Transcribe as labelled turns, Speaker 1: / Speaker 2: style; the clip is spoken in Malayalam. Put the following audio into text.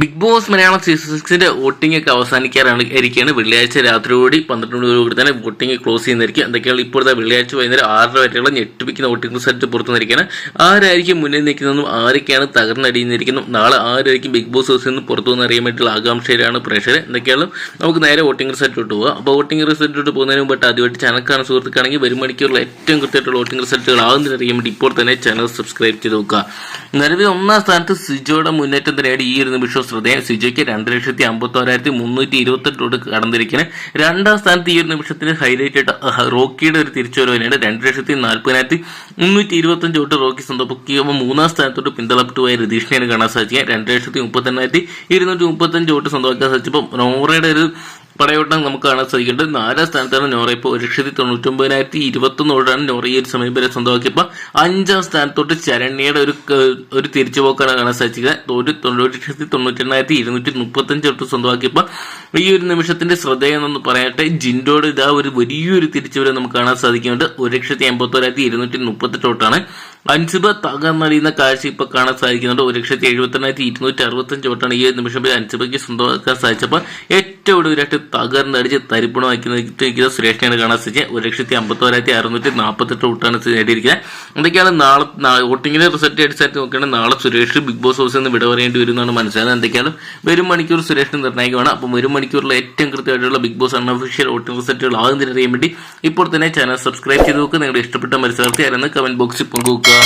Speaker 1: ബിഗ് ബോസ് മലയാളം സീസൺ സിക്സിന്റെ വോട്ടിംഗ് ഒക്കെ അവസാനിക്കാറാണ് ഇരിക്കുകയാണ് വെള്ളിയാഴ്ച രാത്രി കൂടി പന്ത്രണ്ട് മണി കൂടി തന്നെ വോട്ടിംഗ് ക്ലോസ് ചെയ്യുന്നതായിരിക്കും. എന്തൊക്കെയാണ് ഇപ്പോഴത്തെ വെള്ളിയാഴ്ച വൈകുന്നേരം ആറര വരെയുള്ള ഞെട്ടിപ്പിക്കുന്ന വോട്ടിംഗ് റിസൾട്ട് പുറത്തു നിന്നിരിക്കുകയാണ് ആരായിരിക്കും മുന്നിൽ നിൽക്കുന്നതെന്നും ആരൊക്കെയാണ് തകർന്നടിയുന്നിരിക്കുന്നതും നാളെ ആരായിരിക്കും ബിഗ് ബോസ് ഹൗസിൽ നിന്ന് പുറത്തു വന്ന് അറിയാൻ വേണ്ടിയിട്ടുള്ള ആകാംക്ഷയിലാണ് പ്രേക്ഷകർ. എന്തൊക്കെയാണ്? നമുക്ക് നേരെ വോട്ടിംഗ് റിസൾട്ടിലോട്ട് പോകാം അപ്പോൾ വോട്ടിംഗ് റിസൾട്ടിലോട്ട് പോകുന്നതിന് മുമ്പായിട്ട് ആദ്യമായിട്ട് ചാനൽ സുഹൃത്തുക്കാണെങ്കിൽ വരും മണിക്കൂറിൽ ഏറ്റവും കൃത്യമായിട്ടുള്ള വോട്ടിംഗ് റിസൾട്ടുകൾ ആകുന്നതിന് അറിയാൻ വേണ്ടി ഇപ്പോൾ തന്നെ ചാനൽ സബ്സ്ക്രൈബ് ചെയ്ത് നോക്കുക. നിലവിൽ ഒന്നാം സ്ഥാനത്ത് സിജോയുടെ മുന്നേറ്റം തന്നെയാണ് ഈ ഒരു നിമിഷം ശ്രദ്ധേയം സിജോയ്ക്ക് രണ്ട് ലക്ഷത്തി അമ്പത്തി ഒരായിരത്തി മുന്നൂറ്റി ഇരുപത്തെട്ടോട് കടന്നിരിക്കുന്നത് രണ്ടാം സ്ഥാനത്ത് ഈ ഒരു നിമിഷത്തിന് ഹൈലൈറ്റ് ആയിട്ട് റോക്കിയുടെ ഒരു തിരിച്ചുവരവിനാണ് രണ്ട് ലക്ഷത്തി നാൽപ്പതിനായിരത്തി മുന്നൂറ്റി ഇരുപത്തഞ്ച് തൊട്ട് റോക്കി സ്വന്തമാക്കിയപ്പോൾ മൂന്നാം സ്ഥാനത്തോട്ട് പിന്തളപ്പെട്ടുപോയ രതീഷിനെയാണ് കാണാൻ സാധിക്കുക രണ്ട് ലക്ഷത്തി മുപ്പത്തെണ്ണായിരത്തി ഇരുന്നൂറ്റി മുപ്പത്തഞ്ച് തൊട്ട് സ്വന്തമാക്കാൻ സാധിച്ചപ്പോൾ നോറയുടെ ഒരു പടയോട്ടം നമുക്ക് കാണാൻ സാധിക്കുന്നുണ്ട്. നാലാം സ്ഥാനത്താണ് നോറ. ഇപ്പോൾ ഒരു ലക്ഷത്തി തൊണ്ണൂറ്റൊമ്പതിനായിരത്തി ഇരുപത്തൊന്നോടാണ് നോറ ഈ ഒരു സമയം വരെ സ്വന്തമാക്കിയപ്പോൾ അഞ്ചാം സ്ഥാനത്തോട്ട് ശരണ്യയുടെ ഒരു ഒരു തിരിച്ചുപോക്കാണ് കാണാൻ സാധിക്കുക ഒരു ലക്ഷത്തി തൊണ്ണൂറ്റെണ്ണായിരത്തി ഇരുന്നൂറ്റി മുപ്പത്തഞ്ച് തൊട്ട് സ്വന്തമാക്കിയപ്പോൾ ഈ ഒരു നിമിഷത്തിന്റെ ശ്രദ്ധേയം എന്ന് പറയട്ടെ ജിൻഡോയുടെ ഇതാ ഒരു വലിയൊരു തിരിച്ചുവരെ നമുക്ക് കാണാൻ സാധിക്കുന്നുണ്ട്. ഒരു ലക്ഷത്തി എൺപത്തോരായിരത്തി ഇരുന്നൂറ്റി മുപ്പത്തെട്ട് തൊട്ടാണ് അൻസിബ തകർന്നടിയുന്ന കാഴ്ച ഇപ്പൊ കാണാൻ സാധിക്കുന്നുണ്ട്. ഒരു ലക്ഷത്തി എഴുപത്തെണ്ണായിരത്തി ഇരുന്നൂറ്റി അറുപത്തഞ്ച് തൊട്ടാണ് ഈ ഒരു നിമിഷം അൻസിബയ്ക്ക് സ്വന്തമാക്കാൻ സാധിച്ചപ്പോൾ ഏറ്റവും ഒടുവിലായിട്ട് തകർന്നടിച്ച് തരിപ്പണമാക്കി നിൽക്കുന്ന സുരേഷിനെയാണ് കാണാൻ സാധിച്ചത്. ഒരു ലക്ഷത്തി അമ്പത്തോരായിരത്തി അറുന്നൂറ്റി നാൽപ്പത്തെട്ട് തൊട്ടാണ് നേടിയിരിക്കുന്നത് എന്തൊക്കെയാണ് നാളെ വോട്ടിങ്ങിന്റെ റിസൾട്ട് അടിസ്ഥാനത്തിൽ നോക്കുകയാണെങ്കിൽ നാളെ സുരേഷ് ബിഗ് ബോസ് ഹൗസിൽ നിന്ന് വിട പറയേണ്ടി വരും മനസ്സിലായത് എന്തൊക്കെയാണ് വരും മണിക്കൂർ സുരേഷിന് നിർണായകമാണ്. അപ്പം വരും മണിക്കൂറിൽ ഏറ്റവും കൃത്യമായിട്ടുള്ള ബിഗ് ബോസ് അൺഒഫീഷ്യൽ വോട്ടിംഗ് റിസൾട്ടുകൾ ആകുന്നതിന് അറിയാൻ വേണ്ടി ഇപ്പോൾ തന്നെ ചാനൽ സബ്സ്ക്രൈബ് ചെയ്ത് നോക്കുക നിങ്ങളുടെ ഇഷ്ടപ്പെട്ട മത്സരാർത്ഥി ആരെന്ന് കമന്റ് ബോക്സിൽ പങ്കുവെക്കുക.